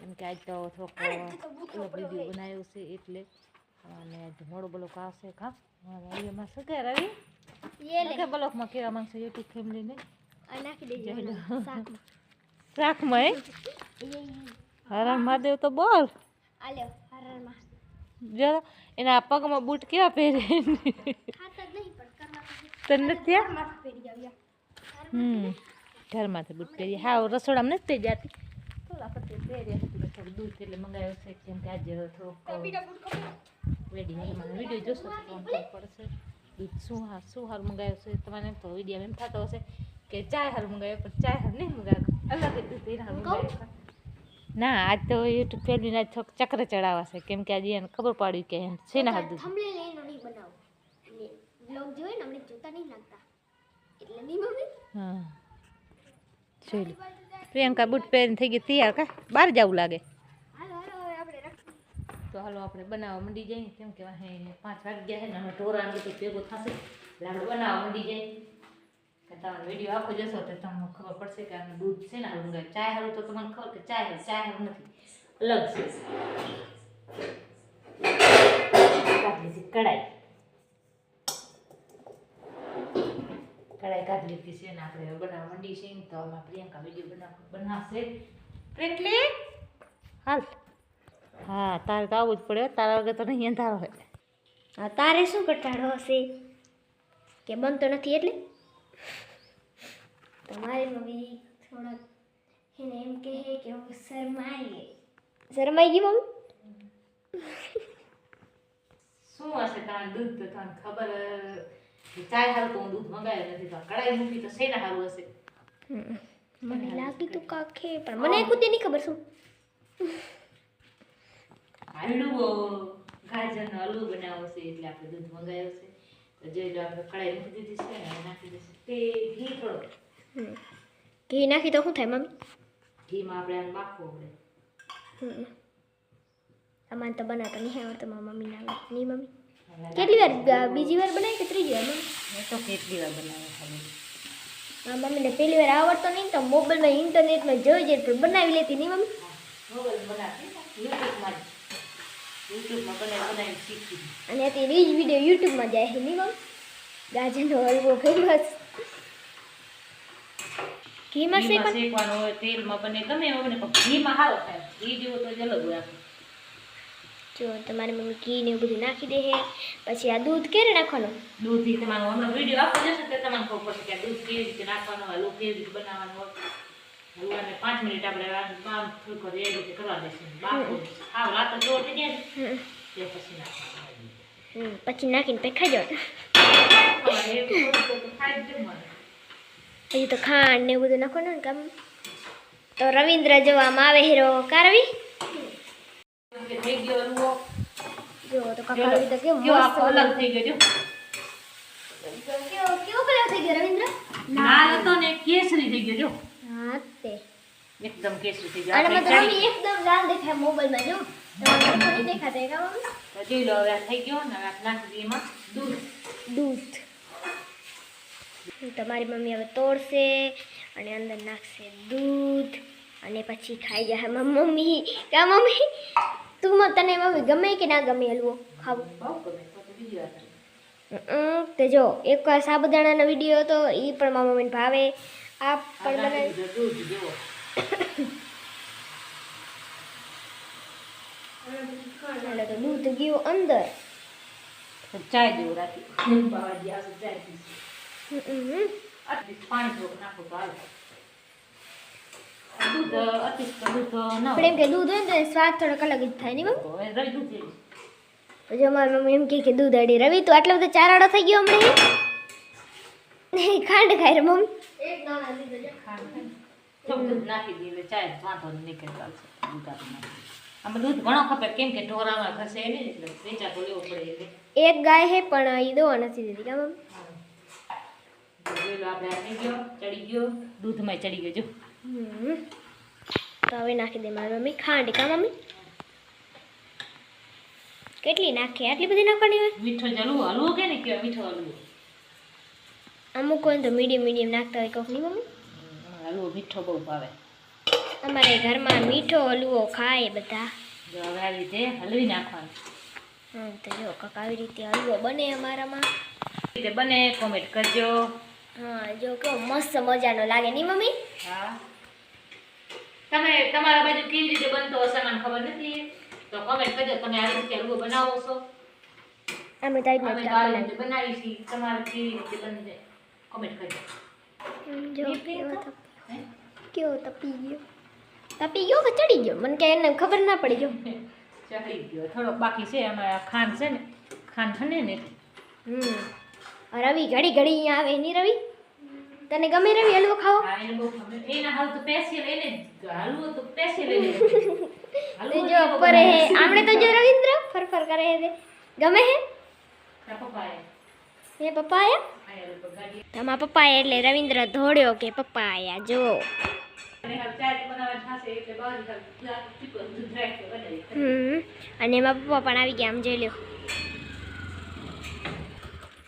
કેમ કે આજ તો થોડોક વીડિયો બનાવ્યો છે એટલે અને આજ મોડો બ્લોક આવશે. કા એમાં શું કે રવિ બ્લોકમાં કેવા માંગશે યુટ્યુબ ફેમિલીને શાકમાં. હરણ મહાદેવ તો બોલ. જો એના પગમાં બૂટ કેવા પહેરે તને નથી? હમ ઘરમાંથી બૂટ પહેરી. હા રસોડામાં નથી જતી. થોડા પછી પહેરી હતી થોડું દૂધ એટલે મંગાવ્યો છે કેમ કે આજે થોડુંક વેડિંગ વીડિયો જોશો તો ખબર પડશે. દૂધ શું હાર શું હાર મંગાવ્યો છે? તમારે તો વીડિયો એમ થતો હશે કે ચાય હાર મંગાવ્યો પણ ચાય હાર નહીં મંગાવ્યો. અલગ જ દૂધ એના હાર મંગાવ્યો. ના આજ તો યુટ્યુબ ફેમિલી ના થોડુંક ચક્ર ચડાવવા છે. કેમ કે આજે એને ખબર પડી કે છે ને હાર દૂધ. થંબનેલ એનો નહીં બનાવો. બ્લોગ જોઈએ ને અમને જોતા નહીં લાગતા. એટલે નહીં મમ્મી હા. જોઈ લો. પ્રિયંકા બૂટ પહેરીને થઈ ગઈ તૈયાર કા? બહાર જવું લાગે. હાલો હાલો હવે આપણે રખ તો હાલો આપણે બનાવવા મંડી જઈએ. કેમ કે વાહે પાંચ વાગી ગયા છે ને અમે ઢોરાને બધું ભેગું થશે. એટલે આપણે બનાવવા મંડી જઈએ. કે તમારો વીડિયો આખો જશો તો તમને ખબર પડશે કે આનું દૂધ છે ને હારું મંગાવ્યું ચાય હારું તો તમને ખબર કે ચાય હારું ચાય હારું નથી. અલગ છે. કાઢી લીધી કઢાઈ. લીધી છે ને આપણે હવે બનાવવા માંડી છે ને તો આમાં પ્રિયંકા વીડિયો બનાવ બનાવશે. પ્રેટલી? હાલ. હા તારે તો આવવું જ પડે તારા વગર તો નહીં અંધારો હોય. હા તારે શું કટાડો હશે? કે બનતો નથી એટલે? તમારી મમ્મી થોડાક એને એમ કહે કે હું શરમાઈ શરમાઈ ગઈ મમ્મી? શું હશે? તારું દૂધ તો તને ખબર ચાય હારું તો હું દૂધ મંગાવ્યું નથી મૂકી તો શેના હારું હશે? મને લાગી તો કાખે પણ મને ખુદ નહીં ખબર શું. હલવો ગાજરનો હલવો બનાવો છે એટલે આપણે દૂધ મંગાવ્યો છે. તો જોઈ લો આપણે કડાઈ મૂકી દીધી છે અને નાખી દઈશું. તે ઘી થોડો. ઘી નાખી તો શું થાય મમ્મી? ઘીમાં આપણે આમ માખવું પડે. અમારે તો બનાવતા નહીં આવડતું મારા મમ્મી ના નહીં મમ્મી? કેટલી વાર? બીજી વાર બનાવી કે ત્રીજી વાર મેં તો કેટલી વાર બનાવ્યો ખાલી મમ્મી મમ્મીને પહેલી વાર આવડતો નહીં તો મોબાઈલમાં ઇન્ટરનેટમાં જોઈ જઈ પણ બનાવી લેતી નહીં મમ્મી. અને અત્યારે એ જ વીડિયો યુટ્યુબમાં જાય છે નહીં મમ્મી? ગાજરનો હલવો ફેમસ ઘીમાં શેકવાનું? હોય તેલમાં બને ગમે એવું ઘીમાં હારો થાય. ઘી જેવો તો જ અલગ હોય જો તમારી મમ્મી ઘી ને એવું બધું નાખી દે છે પછી આ દૂધ ક્યારે નાખવાનું? દૂધથી તમારો હમણાં વીડિયો આપો જશે તો તમને ખબર પડશે કે દૂધ કેવી રીતે નાખવાનું હોય કેવી રીતે બનાવવાનું હલવાને પાંચ મિનિટ આપણે બામ થોડુંક વાર એ રીતે કરવા દેશું બાફો. હાવ લાતો જોર થઈ જાય ને. હમ. તે પછી નાખવાનું પછી નાખીને ખાઈ જવાનું. એ પછી તો ખાંડ ને એવું બધું નાખવાનું ને કામ તો રવિન્દ્ર જોવામાં આવે હીરો કા રવિ? કે થઈ ગયો હલવો જો તો કાકા રવિ તો કેવું કેવો મસ્ત આખો અલગ થઈ ગયો જો. કેવો કેવો કલર થઈ ગયો રવિન્દ્ર? લાલ. હતો ને કેસરી થઈ ગયો જો. હા તે. એકદમ કેસરી થઈ ગયો. અને આપણે મને ચડી રવિ એકદમ લાલ દેખાય મોબાઈલમાં જો. તમારે નથી દેખાતા કા મમ્મી તો જોઈ લો હવે આ થઈ ગયો ને હવે આ નાખી દઈએ એમાં દૂધ. દૂધ. તમારી મમ્મી હવે તોડશે અને અંદર નાખશે દૂધ અને પછી ખાઈ જાય મારી મમ્મી. કા મમ્મી? તું તને મમ્મી ગમે કે ના ગમે હલવો? ખાવું. તો જો એક સાબુદાણાનો વીડિયો હતો એ પણ મારા મમ્મીને ભાવે. આ પણ મને દૂધ જેવો એટલે તો દૂધ ગયું અંદર. ચાય જેવું રાખી. પાણી નાખો તો દૂધ અતિ દૂધ ન પણ એમ કે દૂધ હોય ને સ્વાદ થોડોક અલગ જ થાય ને બહુ દૂધ પછી અમારી મમ્મી એમ કહે કે દૂધ અડી રવિ તું આટલો બધો ચારાડો થઈ ગયો હમણાં ખાંડ ખાય રે મમ્મી. એક દાણા દીધો ખાંડ દૂધ નાખી દઈએ ચાય વાંધો નહીં ચાલશે દૂધ આપણે નાખી દઈએ. આમાં દૂધ ઘણો ખપે કેમ કે ઢોરામાં ઘસે નહીં એટલે વેચા તો લેવું પડે એટલે. એક ગાય હે પણ એ દોવા નથી આપણે ગયો ચડી ગયો. દૂધમાં ચડી ગયો જો. તો હવે નાખી દે મારી મમ્મી. ખાંડ કા મમ્મી? કેટલી નાખી? આટલી બધી નાખવાની હોય? મીઠો જ હલવો કે ને કે મીઠો હલવો? અમુક હોય તો મીડિયમ મીડિયમ નાખતા હોય કોકની મમ્મી. હલવો મીઠો બહુ ભાવે. અમારે ઘરમાં મીઠો હલવો ખાય બધા. જો હવે આવી રીતે હલવી નાખવાનું. હમ તો જો કાક આવી રીતે હલવો બને અમારામાં. રીતે બને કોમેન્ટ કરજો. હા જો કેવો મસ્ત મજાનો લાગે નહીં મમ્મી? હા. તમે તમારા બાજુ કેવી રીતે બનતો હશે મને ખબર નથી. તો કોમેન્ટ કરજો તમે આ રીતે હલવો બનાવો છો. અમે તો અમે તો આવી રીતે બનાવી છીએ. તમારે કેવી રીતે બનશે કમેન્ટ કરજો. પ્રિયંકા? તપ- ગયો. તપી ગયો કે ચડી ગયો? મને કે એને ખબર ના પડી ગયો ચડી ગયો. થોડોક બાકી છે. અમારા ખાંડ છે ને ખાંડ ઠંડે ને. હમ રવિ ઘડી ઘડી અહીંયા આવે નહીં રવિ? તને ગમે રવી હલવો ખાવો? હા એને બહુ ગમે. એના હાલ તો પેસી લઈને હલવો તો પેસી લઈને હલવો જો પરે હે. આપણે તો જો રવિન્દ્ર ફર ફર કરે હે ગમે હે? પપ્પાએ. હે પપ્પા આયા આયા લોકો ગાડી. તમારા પપ્પા એટલે રવિન્દ્ર ધોડ્યો કે પપ્પા આયા જો. અને એમાં પપ્પા પણ આવી ગયા આમ જોઈ લ્યો.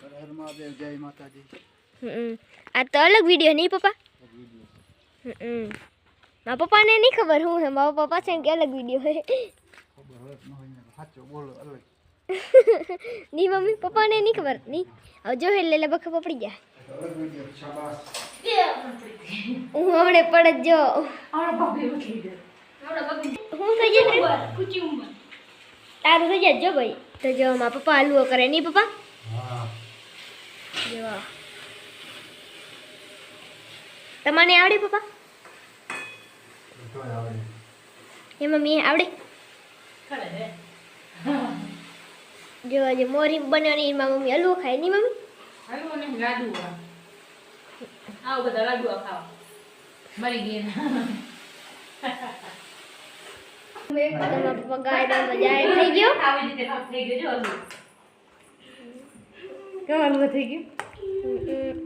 હર હર મહાદેવ જય માતાજી. આ તો અલગ વીડિયો નહીં પપ્પા? મારા પપ્પાને નહીં ખબર હું હે મારા પપ્પા છે કે અલગ વીડિયો હોય કે ન હોય ને સાચો બોલો અલગની મમ્મી પપ્પાને નહીં ખબર. નહીં. હવે જો એટલે એટલે બખા પડી શાબાશ હું હમણે પડે જ. ગયો. હું થઈ જાય તારું થઈ જાય જો ભાઈ. તો જો મારા પપ્પા હલવો કરે. નહીં પપ્પા? હા. જો. તમને આવડે પપ્પા એ મમ્મી આવડે. જો આજે મોરી બનાવવાની એમાં મમ્મી હલવો ખાય નહીં મમ્મી હલવો ને લાડુ. આવો બધા લાડુ ખાઓ. મરી ગયા થઈ ગયો આવી રીતે થઈ ગયો જો હલવો. થઈ ગયો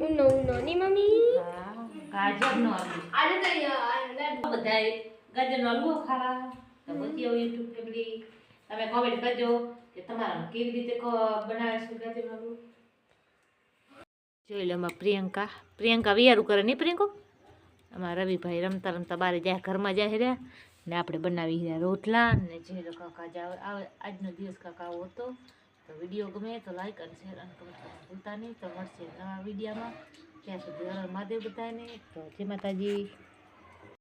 ઉનો ઉનો ની મમ્મી હા, ગાજરનો હલવો બધાએ ગાજરનો હલવો ખાવા તો બધી હવે યુટ્યુબ ફેમિલી તમે કોમેન્ટ કરજો કે તમારા કેવી રીતે બનાવે છે ગાજરનો હલવો. જોઈ લો એમાં પ્રિયંકા. પ્રિયંકા વિયારું કરે નહીં પ્રિયંકો? અમારા રવિભાઈ રમતા રમતા બારે જાય ઘરમાં જાય રહ્યા. ને આપણે બનાવી રહ્યા રોટલા ને જે કાકા આવે આજનો દિવસ કાકા આવો હતો. તો વીડિયો ગમે તો લાઈક અને શેર અને કમેન્ટ ભૂલતા નહીં. તો મળશે નવા વિડીયોમાં. ત્યાં સુધી? મહાદેવ બધાને. તો જય માતાજી.